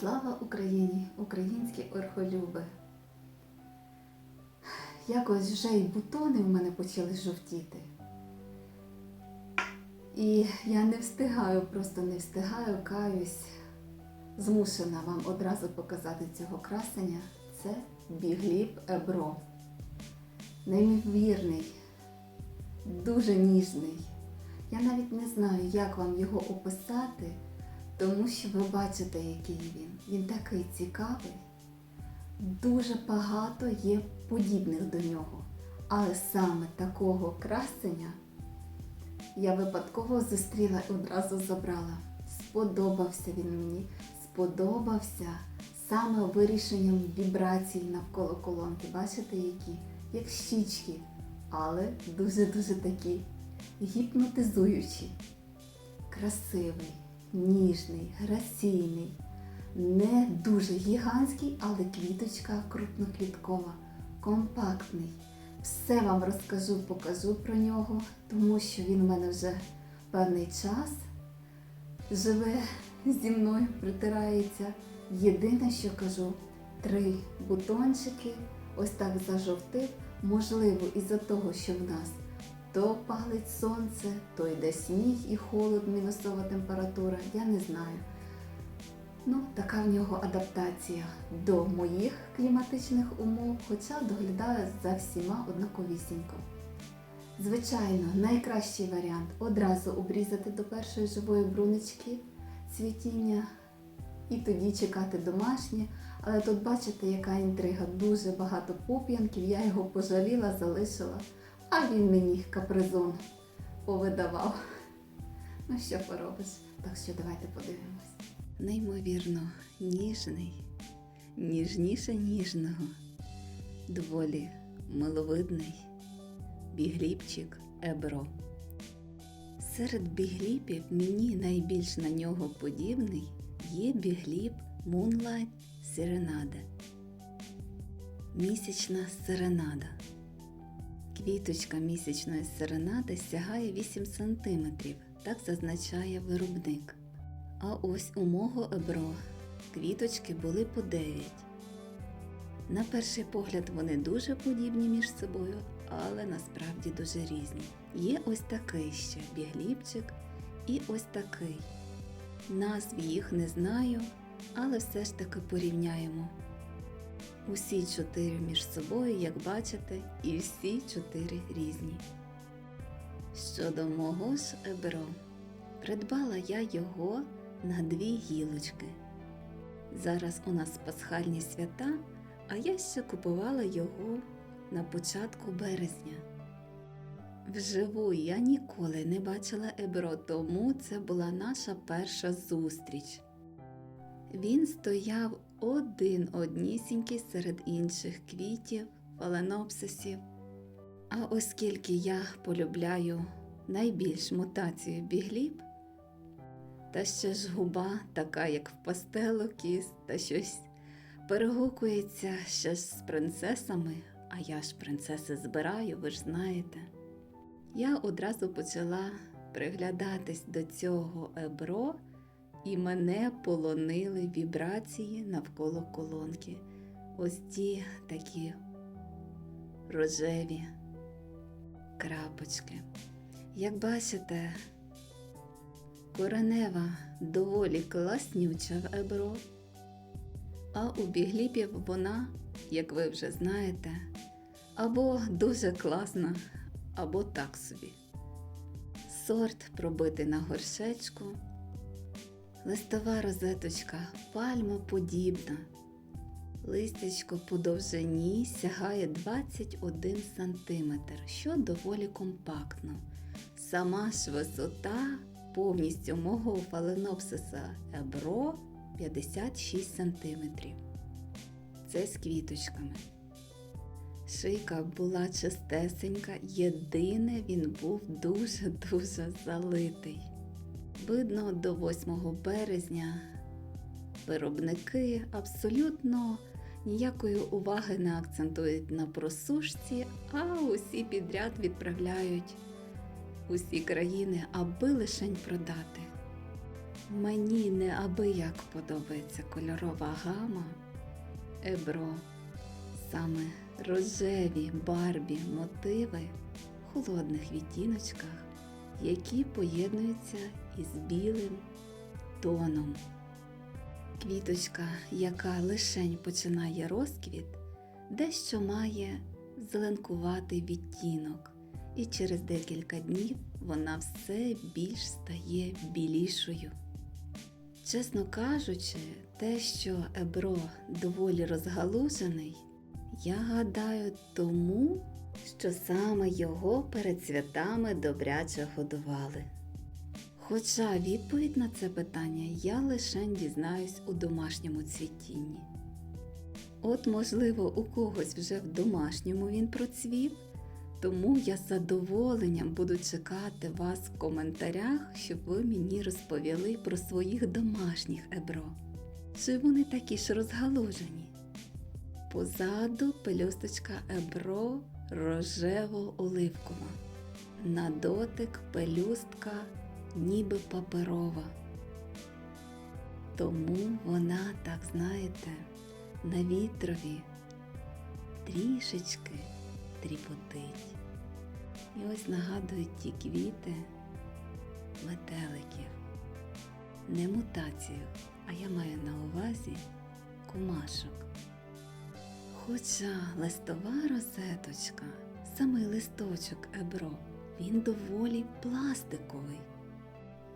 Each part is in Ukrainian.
Слава Україні, українські орхолюби. Якось вже й бутони в мене почали жовтіти. І я не встигаю, просто не встигаю, каюсь. Змушена вам одразу показати цього красення. Це бігліб Ебро. Неймовірний, дуже ніжний. Я навіть не знаю, як вам його описати, тому що ви бачите, який він. Він такий цікавий. Дуже багато є подібних до нього. Але саме такого красення я випадково зустріла і одразу забрала. Сподобався він мені, сподобався саме вирішенням вібрацій навколо колонки. Бачите, які? Як щічки, але дуже-дуже такі гіпнотизуючі. Красивий, ніжний, граційний, не дуже гігантський, але квіточка крупнокліткова, компактний. Все вам розкажу, покажу про нього, тому що він у мене вже певний час живе зі мною, притирається. Єдине, що кажу, три бутончики, ось так зажовтив. Можливо, із-за того, що в нас то палить сонце, то йде сніг і холод, мінусова температура, я не знаю. Ну, така в нього адаптація до моїх кліматичних умов, хоча доглядаю за всіма однаковісінько. Звичайно, найкращий варіант одразу обрізати до першої живої брунички цвітіння і тоді чекати домашнє. Але тут бачите, яка інтрига, дуже багато пуп'янків, я його пожаліла, залишила, а він мені капризон повидавав. Ну що поробиш? Так що давайте подивимось. Неймовірно, ніжний, ніжніше ніжного, доволі миловидний бігліпчик Ебро. Серед бігліпів мені найбільш на нього подібний є бігліп Moonlight Serenade. Місячна серенада. Квіточка місячної серенади сягає 8 см, так зазначає виробник. А ось у мого ебро квіточки були по 9. На перший погляд вони дуже подібні між собою, але насправді дуже різні. Є ось такий ще бігліпчик і ось такий. Назв їх не знаю, але все ж таки порівняємо. Усі чотири між собою, як бачите, і всі чотири різні. Щодо мого ж ебро, придбала я його на дві гілочки. Зараз у нас пасхальні свята, а я ще купувала його на початку березня. Вживу я ніколи не бачила ебро, тому це була наша перша зустріч. Він стояв один однісінький серед інших квітів, фаленопсисів. А оскільки я полюбляю найбільш мутацію бігліб, та ще ж губа, така як в пастелу кіс, та щось перегукується ще ж з принцесами, а я ж принцеси збираю, ви ж знаєте. Я одразу почала приглядатись до цього ебро, і мене полонили вібрації навколо колонки. Ось ті такі рожеві крапочки. Як бачите, коренева доволі класнюча в ебро, а у бігліпів вона, як ви вже знаєте, або дуже класна, або так собі. Сорт пробитий на горшечку, листова розеточка пальмоподібна. Листячко по довжині сягає 21 см, що доволі компактно. Сама ж висота повністю мого фаленопсиса ебро 56 см. Це з квіточками. Шийка була чистесенька, єдине він був дуже-дуже залитий. Видно, до 8 березня виробники абсолютно ніякої уваги не акцентують на просушці, а усі підряд відправляють усі країни, аби лишень продати. Мені неабияк подобається кольорова гама Ебро. Саме рожеві барбі мотиви в холодних відтіночках, які поєднуються із білим тоном. Квіточка, яка лишень починає розквіт, дещо має зеленкуватий відтінок, і через декілька днів вона все більш стає білішою. Чесно кажучи, те, що Ебро доволі розгалужений, я гадаю тому, що саме його перед святами добряче годували. Хоча відповідь на це питання я лише дізнаюсь у домашньому цвітінні. От, можливо, у когось вже в домашньому він процвів, тому я з задоволенням буду чекати вас в коментарях, щоб ви мені розповіли про своїх домашніх ебро. Чи вони такі ж розгалужені? Позаду пелюсточка ебро рожево-оливкова. На дотик пелюстка ніби паперова. Тому вона, так знаєте, на вітрові трішечки тріпотить. І ось нагадують ті квіти метеликів. Не мутацію, а я маю на увазі комашок. Хоча листова розеточка, самий листочок ебро, він доволі пластиковий.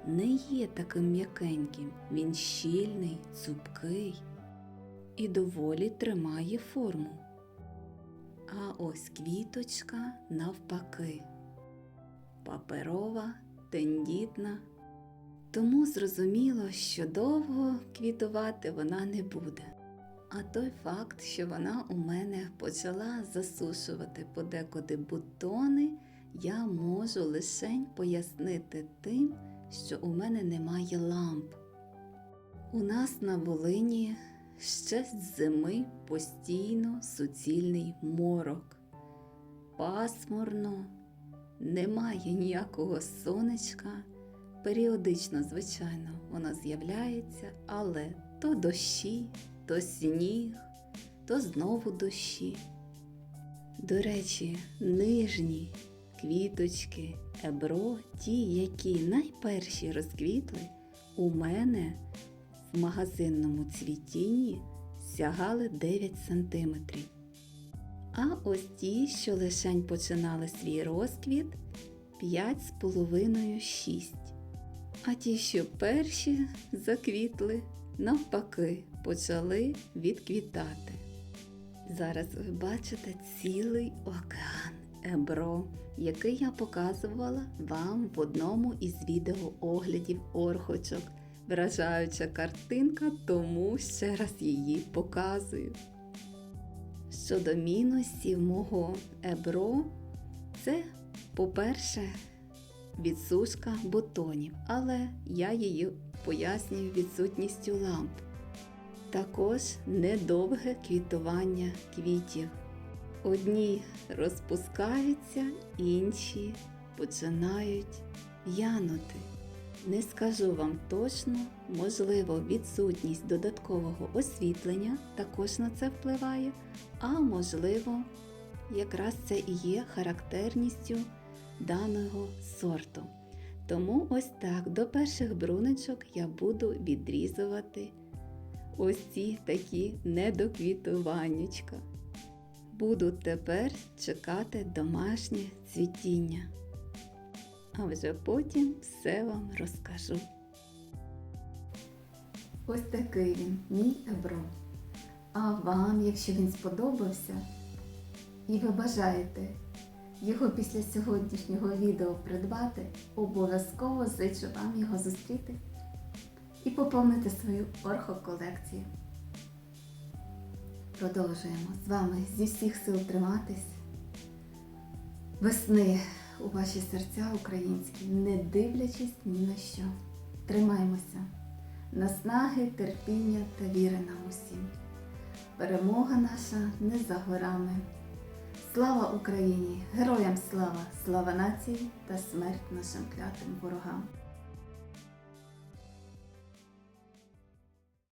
Не є таким м'якеньким, він щільний, цупкий і доволі тримає форму. А ось квіточка навпаки. Паперова, тендітна. Тому зрозуміло, що довго квітувати вона не буде. А той факт, що вона у мене почала засушувати подекуди бутони, я можу лишень пояснити тим, що у мене немає ламп. У нас на Волині ще з зими постійно суцільний морок. Пасмурно, немає ніякого сонечка. Періодично, звичайно, воно з'являється, але то дощі, то сніг, то знову дощі. До речі, нижні квіточки, ебро, ті, які найперші розквітли, у мене в магазинному цвітінні сягали 9 см. А ось ті, що лишень починали свій розквіт 5,5-6. А ті, що перші заквітли, навпаки, почали відквітати. Зараз ви бачите цілий океан ебро, який я показувала вам в одному із відеооглядів орхочок. Вражаюча картинка, тому ще раз її показую. Щодо мінусів мого ебро, це, по-перше, відсушка бутонів, але я її пояснюю відсутністю ламп. Також недовге квітування квітів. Одні розпускаються, інші починають в'янути. Не скажу вам точно, можливо, відсутність додаткового освітлення також на це впливає, а можливо, якраз це і є характерністю даного сорту. Тому ось так до перших бруничок я буду відрізувати ось ці такі недоквітуваннячка. Буду тепер чекати домашнє цвітіння. А вже потім все вам розкажу. Ось такий він, мій ебро. А вам, якщо він сподобався, і ви бажаєте його після сьогоднішнього відео придбати, обов'язково зичу вам його зустріти і поповнити свою орхоколекцію. Продовжуємо з вами зі всіх сил триматись. Весни у ваші серця українські, не дивлячись ні на що. Тримаймося, наснаги, терпіння та віри нам усім. Перемога наша не за горами. Слава Україні! Героям слава! Слава нації та смерть нашим клятим ворогам!